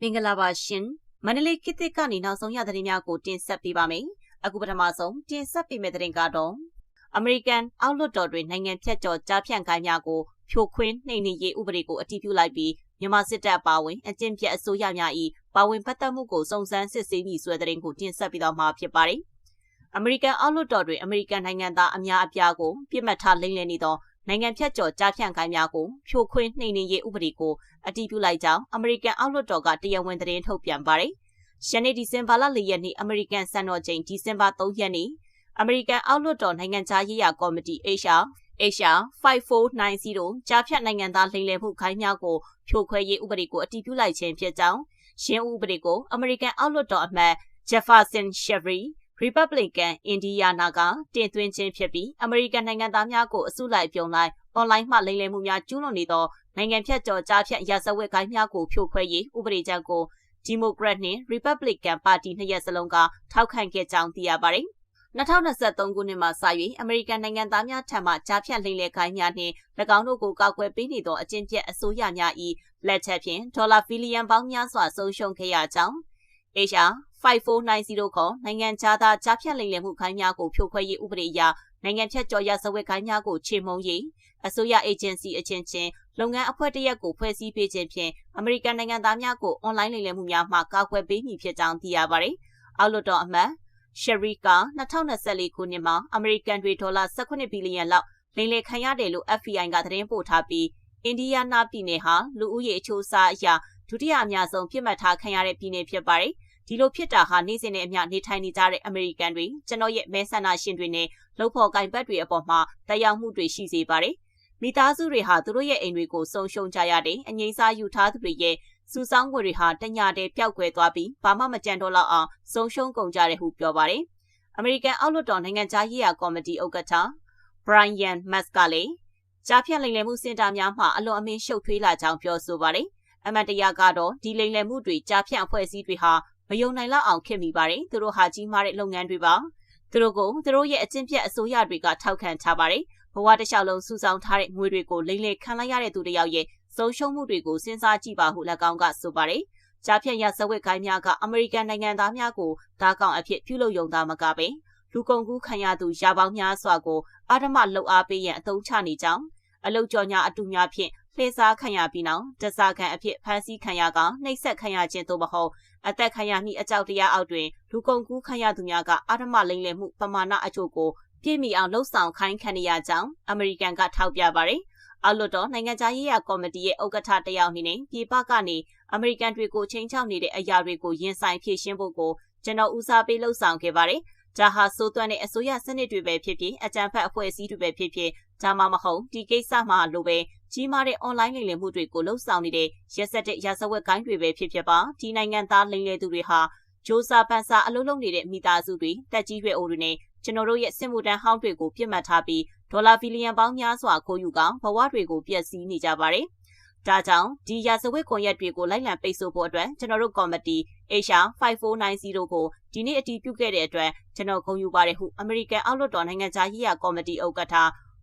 မင်္ဂလာပါရှင်မန္တလေးကိတစ်ကနေနောက်ဆုံးရသတင်းများကိုတင်ဆက်ပေးပါမယ်အခုပထမဆုံးတင်ဆက်ပေးမယ့်သတင်းကတော့အမေရိကန်အောက်လွှတ်တော်တွင်နိုင်ငံဖြတ်ကျော်ကြားဖြန့်ခိုင်းများကိုဖြိုခွင်းနှိမ်နင်းရေးဥပဒေကိုအတည်ပြုလိုက်ပြီးမြန်မာစစ်တပ်ပါဝင်အကျင့်ပြတ်အစိုးရများ၏ပါဝင်ပတ်သက်မှုကိုစုံစမ်းစစ်ဆေးမည်ဆိုတဲ့သတင်းကိုတင်ဆက်ပေးတော့မှာဖြစ်ပါတယ်အမေရိကန်အောက်လွှတ်တော်တွင်အမေရိကန်နိုင်ငံသားအများအပြားကိုပြစ်မှတ်ထားလိမ့်လည်နေသော နိုင်ငံဖြတ်ကျော်ကြားဖြန့်ခိုင်းများကိုဖြိုခွင်းနှိမ်နင်းရေးဥပဒေကိုအတည်ပြုလိုက်ကြောင်းအမေရိကန်အောက်လွှတ်တော်ကတရားဝင်သတင်းထုတ်ပြန်ပါတယ်။ယနေ့ဒီဇင်ဘာလ၄ရက်နေ့အမေရိကန်စံတော်ချိန်ဒီဇင်ဘာ3ရက်နေ့အမေရိကန်အောက်လွှတ်တော်နိုင်ငံခြားရေးရာကော်မတီ HR HR 5490ကြားဖြတ်နိုင်ငံသားလိမ်လည်မှုခိုင်းများကိုဖြိုခွဲရေးဥပဒေကိုအတည်ပြုလိုက်ခြင်းဖြစ်ကြောင်းရှင်းဥပဒေကိုအမေရိကန်အောက်လွှတ်တော်အမတ် Jefferson Sherry Republican Indiana ကတင်သွင်းခြင်းဖြစ်ပြီးအမေရိကန်နိုင်ငံသားများကိုအစုလိုက်ပြုံလိုက်အွန်လိုင်းမှလိမ်လည်မှုများကျူးလွန်နေသောနိုင်ငံဖြတ်ကျော်ကြားဖြတ်ရာဇဝတ်ကိုင်းများကိုဖြိုခွဲရေးဥပဒေကြမ်းကိုဒီမိုကရက်နှင့် Republican ပါတီနှစ်ရပ်စလုံးကထောက်ခံခဲ့ကြောင်းသိရပါတယ်။2023ခုနှစ်မှာစ၍အမေရိကန်နိုင်ငံသားများထံမှကြားဖြတ်လိမ်လည်ခိုင်းများနှင့်၎င်းတို့ကိုကောက်ွယ်ပေးနေသောအကျင့်ပြတ်အစိုးရများ၏လက်ချက်ဖြင့်ဒေါ်လာဘီလီယံပေါင်းများစွာဆုံးရှုံးခဲ့ရကြောင်း HR 5490ခေါ်နိုင်ငံခြားသားကြားဖြတ်လိမ်လည်မှုခိုင်းများကိုဖြိုခွဲရေးဥပဒေအရနိုင်ငံဖြတ်ကျော်ရဇဝတ်ခိုင်းများကိုချေမှုန်းရေးအစိုးရအေဂျင်စီအချင်းချင်းလုပ်ငန်းအဖွဲ့တရက်ကိုဖွဲ့စည်းပေးခြင်းဖြင့်အမေရိကန်နိုင်ငံသားများကိုအွန်လိုင်းလိမ်လည်မှုများမှကာကွယ်ပေးမည်ဖြစ်ကြောင်းသိရပါတယ်။အောက်လွှတ်တော်အမတ်ရှရီက2024ခုနှစ်မှာအမေရိကန်တွေဒေါ်လာ18ဘီလီယံလောက်လိမ်လည်ခံရတယ်လို့ FBI ကသတင်းပို့ထားပြီးအိန္ဒိယနာပြည်နယ်ဟာလူဦးရေအချိုးအစားအရာဒုတိယအများဆုံးပြစ်မှတ်ထားခံရတဲ့ပြည်နယ်ဖြစ်ပါတယ်။ ဒီလိုဖြစ်တာဟာနေ့စဉ်နဲ့အမျှနေထိုင်နေကြတဲ့အမေရိကန်တွေကျွန်တော်ရဲ့မဲဆန္ဒရှင်တွေနဲ့လှုပ်ဖော်ကင်ဘတ်တွေအပေါ်မှာတရားမှုတွေရှိစေပါတယ်။မိသားစုတွေဟာသူတို့ရဲ့အိမ်တွေကိုဆုံးရှုံးကြရတဲ့အငိမ့်စားယူထားသူတွေရဲ့စုဆောင်းငွေတွေဟာတညာတည်းပျောက်ကွယ်သွားပြီးဘာမှမကြံတော့လောက်အောင်ဆုံးရှုံးကုန်ကြတယ်ဟုပြောပါတယ်။အမေရိကန်အောက်လွှတ်တော်နိုင်ငံခြားရေးရာကော်မတီဥက္ကဋ္ဌ Brian Musk ကလည်းကြားဖြတ်လိမ်လည်မှုစင်တာများမှာအလွန်အမင်းရှုပ်ထွေးလာကြောင်းပြောဆိုပါတယ်။အမတ်တရားကတော့ဒီလိမ်လည်မှုတွေကြားဖြတ်အဖွဲ့အစည်းတွေဟာ မယုံနိုင်လောက်အောင်ခင်မိပါတယ်သူတို့ဟာကြီးမားတဲ့လုပ်ငန်းတွေပါသူတို့ကိုသူတို့ရဲ့အကျင့်ပြတ်အစိုးရတွေကထောက်ခံထားပါတယ်ဘဝတစ်လျှောက်လုံးစုဆောင်းထားတဲ့ငွေတွေကိုလိမ့်လေခံလိုက်ရတဲ့သူတယောက်ရဲ့ဆုံးရှုံးမှုတွေကိုစဉ်းစားကြည့်ပါဟု၎င်းကဆိုပါတယ်ကြားဖြတ်ရဇဝတ်ခိုင်းများကအမေရိကန်နိုင်ငံသားများကိုဓာကောင်အဖြစ်ပြုလုပ်ယုံသားမကပဲလူကုန်ကူးခံရသူရာပေါင်းများစွာကိုအာဓမလှုပ်အားပေးရန်အသုံးချနေကြောင်းအလုတ်ကြော်ညာအတူများဖြင့်လှည့်စားခံရပြီးနောက်တစားခံအဖြစ်ဖမ်းဆီးခံရကနှိပ်စက်ခံရခြင်းသို့မဟုတ် အသက်ခံရမိအကြောက်တရားအောက်တွင်လူကုန်ကူးခံရသူများကအာဓမလိမ့်လည်မှုပမာဏအချို့ကိုပြည့်မီအောင်လှုပ်ဆောင်ခိုင်းခံရကြောင်းအမေရိကန်ကထောက်ပြပါတယ်။အောက်လွှတ်တော်နိုင်ငံခြားရေးရာကော်မတီရဲ့ဥက္ကဋ္ဌတယောက်အနေနဲ့ပြည်ပကနေအမေရိကန်တွေကိုချင်းချောက်နေတဲ့အရာတွေကိုရင်ဆိုင်ဖြေရှင်းဖို့ကိုကျွန်တော်ဦးစားပေးလှုပ်ဆောင်ခဲ့ပါတယ်။ဒါဟာစိုးသွမ်းတဲ့အစိုးရစနစ်တွေပဲဖြစ်ဖြစ်အကြံဖက်အဖွဲ့အစည်းတွေပဲဖြစ်ဖြစ်ဒါမှမဟုတ်ဒီကိစ္စမှာလိုပဲ ကြီးမားတဲ့ online လိမ်လည်မှုတွေကိုလှုပ်ဆောင်နေတဲ့ရက်စက်တဲ့ရာဇဝတ်ကိုင်းတွေပဲဖြစ်ဖြစ်ပါဒီနိုင်ငံသားလိမ်လည်သူတွေဟာဂျိုးစာပန်စာအလုံးလုံးနေတဲ့မိသားစုတွေတက်ကြီးရွယ်အိုတွေနဲ့ကျွန်တော်တို့ရဲ့စစ်မှုထမ်းဟောင်းတွေကိုပြစ်မှတ်ထားပြီးဒေါ်လာဘီလီယံပေါင်းများစွာခိုးယူကောင်ဘဝတွေကိုပျက်စီးနေကြပါတယ်။ဒါကြောင့်ဒီရာဇဝတ်ကွန်ရက်တွေကိုလိုက်လံပိတ်ဆို့ဖို့အတွက်ကျွန်တော်တို့ကော်မတီ Asia 5490ကိုဒီနေ့အတည်ပြုခဲ့တဲ့အတွက်ကျွန်တော်ဂုဏ်ယူပါတယ်ဟုအမေရိကန်အောက်လွှတ်တော်နိုင်ငံသားရေးရာကော်မတီဥက္ကဋ္ဌ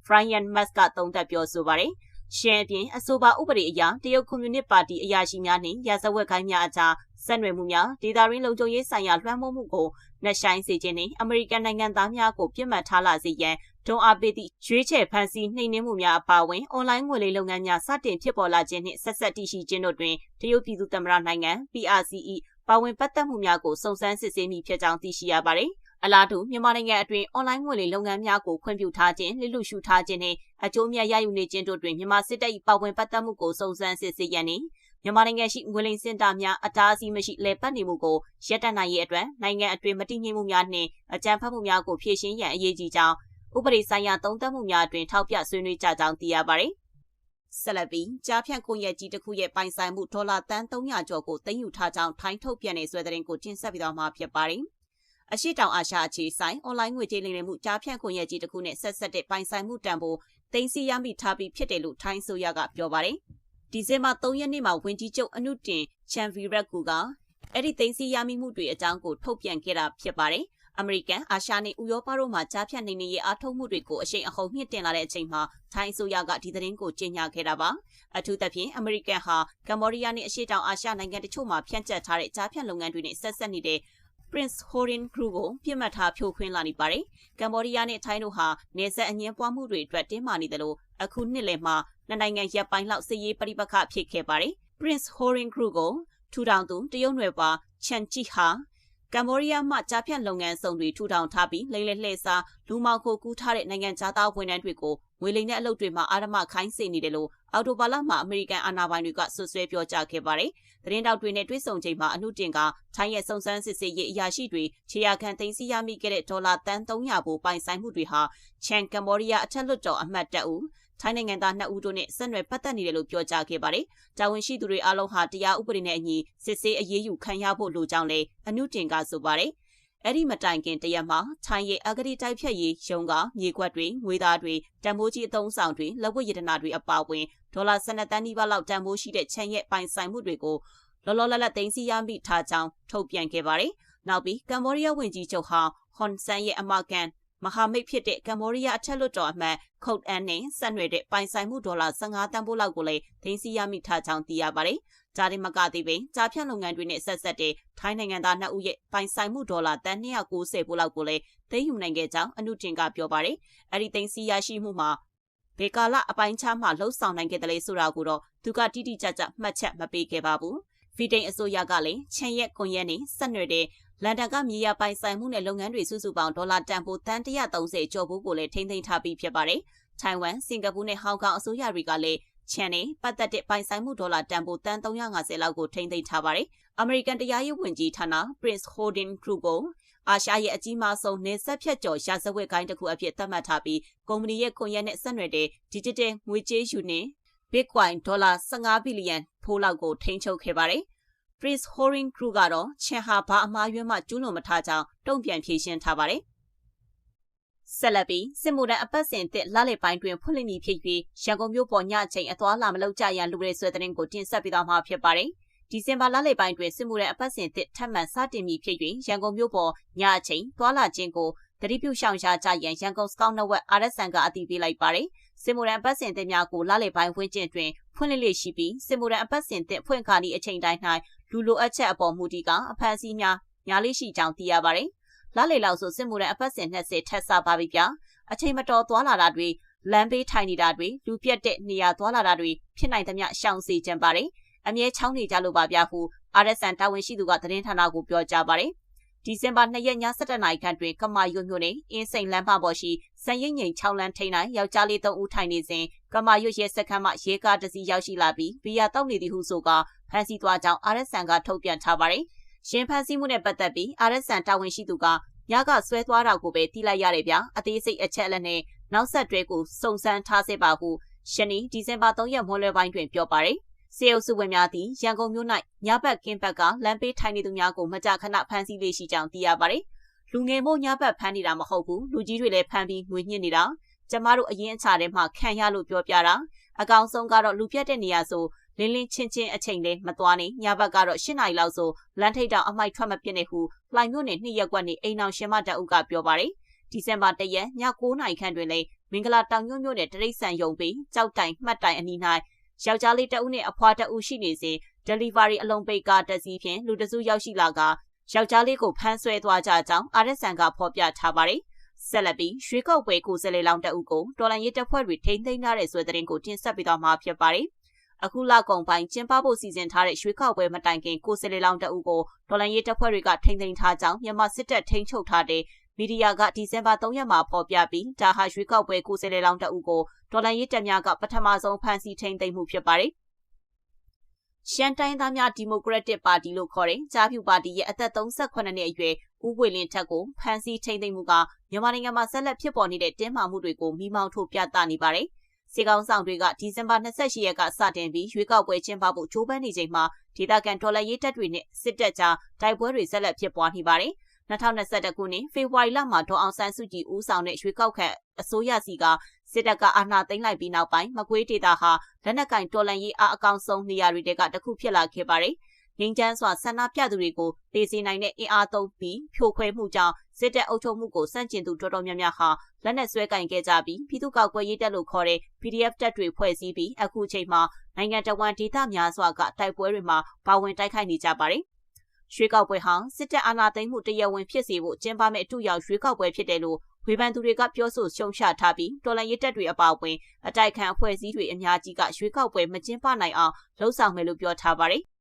Brian Musk ကသုံးသပ်ပြောဆိုပါတယ်။ ရှမ်းပြင်အဆိုပါဥပဒေအရတရုတ်ကွန်မြူနစ်ပါတီအရာရှိများနှင့်ရာဇဝတ်ခိုင်းများအကြားဆက်နွယ်မှုများဒေတာရင်းလုံခြုံရေးဆိုင်ရာလွှမ်းမိုးမှုကိုနှက်ဆိုင်စေခြင်းနှင့်အမေရိကန်နိုင်ငံသားများကိုပြစ်မှတ်ထားလာစေရန်ဒုံအားပေးသည့်ရွေးချယ်ဖန်ဆီးနှိမ်နင်းမှုများအပါအဝင်အွန်လိုင်းငွေလိမ်လုပ်ငန်းများစတင်ဖြစ်ပေါ်လာခြင်းနှင့်ဆက်ဆက်တည်ရှိခြင်းတို့တွင်တရုတ်ပြည်သူ့သမ္မတနိုင်ငံ PRCE ပါဝင်ပတ်သက်မှုများကိုစုံစမ်းစစ်ဆေးမိဖြစ်ကြောင်းသိရှိရပါသည်။ အလားတူမြန်မာနိုင်ငံအတွင်းအွန်လိုင်းငွေလိမ်လုပ်ငန်းများကိုခွင့်ပြုထားခြင်းလိလူရှုထားခြင်းနဲ့အကျိုးမြတ်ရယူနေခြင်းတို့တွင်မြန်မာစစ်တပ်၏ပါဝင်ပတ်သက်မှုကိုစုံစမ်းစစ်ဆေးရန်နှင့်မြန်မာနိုင်ငံရှိငွေလိမ်စင်တာများအတားအဆီးမရှိလဲပတ်နေမှုကိုရပ်တန့်နိုင်ရေးအတွက်နိုင်ငံအတွင်းမတည်ငြိမ်မှုများနှင့်အကြမ်းဖက်မှုများကိုဖြေရှင်းရန်အရေးကြီးကြောင်းဥပဒေဆိုင်ရာသုံးသပ်မှုများတွင်ထောက်ပြဆွေးနွေးကြကြောင်းသိရပါသည်ဆက်လက်ပြီးကြားဖြန့်ကွန်ရက်ကြီးတစ်ခုရဲ့ပိုင်ဆိုင်မှုဒေါ်လာတန်း300ကျော်ကိုသိမ်းယူထားကြောင်းထိုင်းထုတ်ပြန်နေဆွဲတဲ့ရင်ကိုတင်ဆက်ပြီးတော့မှာဖြစ်ပါတယ်။ အရှိတောင်အာရှအခြေဆိုင်အွန်လိုင်းငွေကြေးလိမ်လည်မှုကြားဖြန့်ခွင့်ရကြီးတစ်ခုနဲ့ဆက်ဆက်တဲ့ပိုင်ဆိုင်မှုတန်ဖိုးတင်စီရမိထားပြီးဖြစ်တယ်လို့ထိုင်းဆိုရကပြောပါတယ်။ဒီဇင်ဘာ3ရက်နေ့မှာဝင်ကြီးချုပ်အနုတင်ချန်ဗီရက်ကူကအဲ့ဒီတင်စီရမိမှုတွေအကြောင်းကိုထုတ်ပြန်ခဲ့တာဖြစ်ပါတယ်။အမေရိကန်အာရှနဲ့ဥရောပတို့မှာကြားဖြတ်နေနေရေးအားထုတ်မှုတွေကိုအရှိန်အဟုန်မြင့်တင်လာတဲ့အချိန်မှာထိုင်းအစိုးရကဒီသတင်းကိုကြေညာခဲ့တာပါအထူးသဖြင့်အမေရိကန်ဟာကမ္ဘောဒီးယားနဲ့အရှေ့တောင်အာရှနိုင်ငံတချို့မှာဖြန့်ကျက်ထားတဲ့ကြားဖြတ်လုပ်ငန်းတွေနဲ့ဆက်ဆက်နေတဲ့ Prince Horin Crew ကိုပြစ်မှတ်ထားဖြိုခွင်းလာနေပါတယ်။ကမ္ဘောဒီးယားနဲ့ထိုင်းတို့ဟာနေဆက်အငင်းပွားမှုတွေအတွက်တင်းမာနေတယ်လို့အခုနှစ်လယ်မှာနှစ်နိုင်ငံရပ်ပိုင်းလောက်စစ်ရေးပဋိပက္ခဖြစ်ခဲ့ပါတယ်။ Prince Horin Crew ကိုထူထောင်သူတရုတ်နယ်ပါချန်ချီဟာကမ္ဘောဒီးယားမှကြားဖြတ်လုပ်ငန်းစုံတွေထူထောင်ထားပြီးလိမ့်လေလှည့်စားလူမောင်ကိုကူးထားတဲ့နိုင်ငံသားဝန်ထမ်းတွေကိုငွေလိမ်တဲ့အလုပ်တွေမှာအာရမခိုင်းစေနေတယ်လို့ အော်တိုဘာလမှာအမေရိကန်အာဏာပိုင်တွေကဆွဆွဲပြောကြားခဲ့ပါတယ်။သတင်းတောက်တွေနဲ့တွေ့ဆုံချိန်မှာအမှုတင်ကထိုင်းရဲ့စုံစမ်းစစ်ဆေးရေးအရာရှိတွေခြေရာခံသိမ်းဆည်းရမိခဲ့တဲ့ဒေါ်လာတန်300ဘိုးပိုင်ဆိုင်မှုတွေဟာချန်ကမ္ဘောဒီးယားအထက်လွှတ်တော်အမတ်တအူထိုင်းနိုင်ငံသား2ဦးတို့နဲ့ဆက်နွယ်ပတ်သက်နေတယ်လို့ပြောကြားခဲ့ပါတယ်။တာဝန်ရှိသူတွေအားလုံးဟာတရားဥပဒေနဲ့အညီစစ်ဆေးအရေးယူခံရဖို့လိုကြောင်းလည်းအမှုတင်ကဆိုပါတယ်။အဲ့ဒီမတိုင်ခင်တရက်မှာထိုင်းရဲ့အဂတိတိုက်ဖြတ်ရေးရုံးကမြေခွက်တွေငွေသားတွေတန်ဖိုးကြီးအသုံးဆောင်တွေလက်ဝတ်ရတနာတွေအပါအဝင် ဒေါ်လာ12တန်းနီးပါးလောက်တန်ဖိုးရှိတဲ့ချန်ရဲ့ပိုင်ဆိုင်မှုတွေကိုလောလောလတ်လတ်သိမ်းဆည်းရမိထားကြောင်းထုတ်ပြန်ခဲ့ပါတယ်။နောက်ပြီးကမ္ဘောဒီးယားဝန်ကြီးချုပ်ဟာဟွန်ဆန်ရဲ့အမကန်မဟာမိတ်ဖြစ်တဲ့ကမ္ဘောဒီးယားအထက်လွှတ်တော်အမတ်ခုတ်အန်နဲ့ဆက်နွယ်တဲ့ပိုင်ဆိုင်မှုဒေါ်လာ15တန်ဖိုးလောက်ကိုလည်းသိမ်းဆည်းရမိထားကြောင်းသိရပါတယ်။ကြားတင်မကသေးပင်ကြားဖြတ်လုပ်ငန်းတွေနဲ့ဆက်ဆက်တဲ့ထိုင်းနိုင်ငံသား2ဦးရဲ့ပိုင်ဆိုင်မှုဒေါ်လာတန်290ပိုလောက်ကိုလည်းသိမ်းယူနိုင်ခဲ့ကြောင်းအနုတင်ကပြောပါတယ်။အဲဒီသိမ်းဆည်းရရှိမှုမှာ ဘေကာလအပိုင်းခြားမှလှုပ်ဆောင်နိုင်ခဲ့တယ်လေဆိုတာကိုတော့သူကတိတိကျကျမှတ်ချက်မပေးခဲ့ပါဘူး။ဗီတိန်အစိုးရကလည်းချန်ရက်ကွန်ရက်နဲ့ဆက်နွယ်တဲ့လန်ဒန်ကမြေယာပိုင်ဆိုင်မှုနဲ့လုပ်ငန်းတွေစုစုပေါင်းဒေါ်လာတန်ဖိုးတန်130ကျော်ဖို့ကိုလည်းထိန်းသိမ်းထားပြီးဖြစ်ပါတယ်။ထိုင်ဝမ်၊စင်ကာပူနဲ့ဟောင်ကောင်အစိုးရတွေကလည်းချန်နဲ့ပတ်သက်တဲ့ပိုင်ဆိုင်မှုဒေါ်လာတန်ဖိုးတန်350လောက်ကိုထိန်းသိမ်းထားပါတယ်။အမေရိကန်တရားရေးဝန်ကြီးဌာန Prince Holding Group ကို အာရှရဲ့အကြီးမားဆုံးနေဆက်ဖြတ်ကျော်ရာဇဝတ်ကိုင်းတစ်ခုအဖြစ်သတ်မှတ်ထားပြီးကုမ္ပဏီရဲ့ခွန်ရက်နဲ့ဆက်နွယ်တဲ့ Digital ငွေကြေးယူနစ် Bitcoin ဒေါ်လာ15ဘီလီယံဖိုးလောက်ကိုထိန်းချုပ်ခဲ့ပါတယ်။ Prince Holding Group ကတော့ချန်ဟာဘာအမှားယွင်းမှကျူးလွန်မထားကြောင်းတုံ့ပြန်ဖြေရှင်းထားပါတယ်။ဆက်လက်ပြီးစစ်မှုထမ်းအပတ်စဉ်တစ်လလည်ပိုင်းတွင်ဖွင့်လှစ်မည်ဖြစ်၍ရန်ကုန်မြို့ပေါ်ညချိန်အသွားလာမလုပ်ကြရန်လူတွေဆွဲတဲ့တင်ကိုတင်ဆက်ပေးသွားမှာဖြစ်ပါတယ်။ ဒီဇင်ဘာလလယ်ပိုင်းတွင်စစ်မှုထမ်းအပတ်စဉ်တစ်ထပ်မံစတင်မည်ဖြစ်၍ရန်ကုန်မြို့ပေါ်ညချိန်သွားလာခြင်းကိုတတိပြုရှောင်ရှားကြရန်ရန်ကုန်စကောက်နဝက် RSN ကအတည်ပြုလိုက်ပါတယ်။စစ်မှုထမ်းအပတ်စဉ်တစ်များကိုလလယ်ပိုင်းဝန်းကျင်တွင်ဖွင့်လှစ်လေရှိပြီးစစ်မှုထမ်းအပတ်စဉ်တစ်ဖွင့်ခါနီအချိန်တိုင်း၌လူလိုအပ်ချက်အပေါ်မူတည်ကအဖန်စီများများလေးရှိကြောင်းသိရပါတယ်။လလေလောက်ဆိုစစ်မှုတဲ့အပတ်စဉ်20ထက်စားပါပြီဗျာအချိန်မတော်သွားလာတာတွေလမ်းဘေးထိုင်နေတာတွေလူပြက်တဲ့နေရာသွားလာတာတွေဖြစ်နိုင်သမျှရှောင်စေချင်ပါတယ် အမြဲချောင်းနေကြလို့ပါဗျာဟု RSN တာဝန်ရှိသူကသတင်းဌာနကိုပြောကြားပါတယ်ဒီဇင်ဘာ2ရက်ည7:00နာရီခန့်တွင်ကမာယွမြို့နယ်အင်းစိန်လမ်းမပေါ်ရှိစံရိပ်ငိန်6လမ်းထိန်းတိုင်းယောက်ျားလေး3ဦးထိုင်နေစဉ်ကမာယွရဲစခန်းမှရဲကားတစ်စီးရောက်ရှိလာပြီးဘီယာတောက်နေသည်ဟုဆိုကဖမ်းဆီးသွားကြောင်း RSN ကထုတ်ပြန်ထားပါတယ်။ရှင်ဖမ်းဆီးမှုနဲ့ပတ်သက်ပြီး RSN တာဝန်ရှိသူကညကဆွဲသွားတာကိုပဲတီးလိုက်ရတယ်ဗျာအသေးစိတ်အချက်အလက်နဲ့နောက်ဆက်တွဲကိုစုံစမ်းထားစေပါဟုရှနီဒီဇင်ဘာ3ရက်မွန်းလွဲပိုင်းတွင်ပြောပါတယ် စေအုပ်စုဝင်များသည်ရန်ကုန်မြို့၌ညဘက်ကင်းဘက်ကလမ်းပေးထိုင်နေသူများကိုမကြာခဏဖမ်းဆီးလေးရှိကြောင်းသိရပါတယ်လူငယ်မို့ညဘက်ဖမ်းနေတာမဟုတ်ဘူးလူကြီးတွေလည်းဖမ်းပြီးငွေညှစ်နေတာကျမတို့အရင်အချထဲမှာခံရလို့ပြောပြတာအကောင်ဆုံးကတော့လူပြတ်တဲ့နေရာဆိုလင်းလင်းချင်းချင်းအချိန်လေးမသွားနေညဘက်ကတော့၈နာရီလောက်ဆိုလမ်းထိပ်တောင်အမိုက်ထွက်မပြစ်နေဟုလှိုင်မြို့နယ်နှစ်ရက်ကွက်နေအိမ်အောင်ရှင်မတအုပ်ကပြောပါတယ်ဒီဇင်ဘာ၁ရက်ည9နာရီခန့်တွင်လေမင်္ဂလာတောင်ညွန့်မြို့နယ်တရိတ်ဆန်ယုံပြီးကြောက်တိုင်မှတ်တိုင်အနီး၌ ယောက်ျားလေးတအုပ်နှင့်အဖွားတအုပ်ရှိနေစဉ် delivery အလုံးပိတ်ကားတစ်စီးဖြင့်လူတစုရောက်ရှိလာကယောက်ျားလေးကိုဖမ်းဆွဲသွားကြကြောင်း RSN ကဖော်ပြထားပါတယ်ဆက်လက်ပြီးရွှေကောက်ပွဲကိုစလေလောင်တအုပ်ကိုတော်လန်ရေးတပ်ဖွဲ့တွေထိန်းသိမ်းထားတဲ့ဆွဲတဲ့ရင်ကိုတင်ဆက်ပေးသွားမှာဖြစ်ပါတယ်။အခုလကုန်ပိုင်းကျင်းပဖို့စီစဉ်ထားတဲ့ရွေးကောက်ပွဲမတိုင်ခင်ကိုစလေလောင်တအုပ်ကိုဒေါ်လာရေးတပ်ဖွဲ့တွေကထိန်းသိမ်းထားကြောင်းမြန်မာစစ်တပ်ထိန်းချုပ်ထားတဲ့ မီဒီယာကဒီဇင်ဘာ3ရက်မှာဖော်ပြပြီးဒါဟာရွေးကောက်ပွဲကိုစလေလောင်တအုပ်ကိုဒေါ်လာရေးတပ်များကပထမဆုံးဖမ်းဆီးထိန်းသိမ်းမှုဖြစ်ပါတယ်ရှမ်းတိုင်းသားများဒီမိုကရက်တစ်ပါတီလို့ခေါ်တဲ့ကြားဖြူပါတီရဲ့အသက်38နှစ်အရွယ်ဦးဝေလင်းထက်ကိုဖမ်းဆီးထိန်းသိမ်းမှုကမြန်မာနိုင်ငံမှာဆက်လက်ဖြစ်ပေါ်နေတဲ့တင်းမာမှုတွေကိုမိမောင်းထုတ်ပြသနေပါတယ်။စီကောင်ဆောင်တွေကဒီဇင်ဘာ28ရက်ကစတင်ပြီးရွေးကောက်ပွဲကျင်းပဖို့ကြိုးပမ်းနေချိန်မှာဒေသခံဒေါ်လာရေးတပ်တွေနဲ့စစ်တပ်ကြားတိုက်ပွဲတွေဆက်လက်ဖြစ်ပွားနေပါတယ်။ 2021ခုနှစ်ဖေဖော်ဝါရီလမှာဒေါ်အောင်ဆန်းစုကြည်ဦးဆောင်တဲ့ရွေးကောက်ခံအစိုးရစီကစစ်တပ်ကအာဏာသိမ်းလိုက်ပြီးနောက်ပိုင်းမကွေးဒေသဟာလက်နက်ကင်တော်လန်ရေးအားအကောင်ဆုံးနေရာတွေကတခုဖြစ်လာခဲ့ပါတယ်။ငိမ့်ချမ်းစွာဆန္ဒပြသူတွေကိုတေးစေနိုင်တဲ့အင်အားသုံးပြီးဖြိုခွဲမှုကြောင့်စစ်တပ်အုပ်ချုပ်မှုကိုစန့်ကျင်သူတော်တော်များများဟာလက်နက်ဆွဲကင်ခဲ့ကြပြီးပြည်သူ့ကောက်ကွယ်ရေးတပ်လို့ခေါ်တဲ့ PDF တပ်တွေဖွဲ့စည်းပြီးအခုချိန်မှာနိုင်ငံတော်ဝန်ဒေသများစွာကတိုက်ပွဲတွေမှာပါဝင်တိုက်ခိုက်နေကြပါတယ်။ ရွှေကောက်ပွဲဟာစစ်တပ်အာဏာသိမ်းမှုတရားဝင်ဖြစ်စေဖို့ကျင်းပမဲ့အတူရောက်ရွှေကောက်ပွဲဖြစ်တယ်လို့ဝေဖန်သူတွေကပြောဆိုရှုံချထားပြီးတော်လန်ရေးတပ်တွေအပါအဝင်အတိုက်ခံအဖွဲ့အစည်းတွေအများကြီးကရွှေကောက်ပွဲမကျင်းပနိုင်အောင်လှုံ့ဆော်မယ်လို့ပြောထားပါတယ်။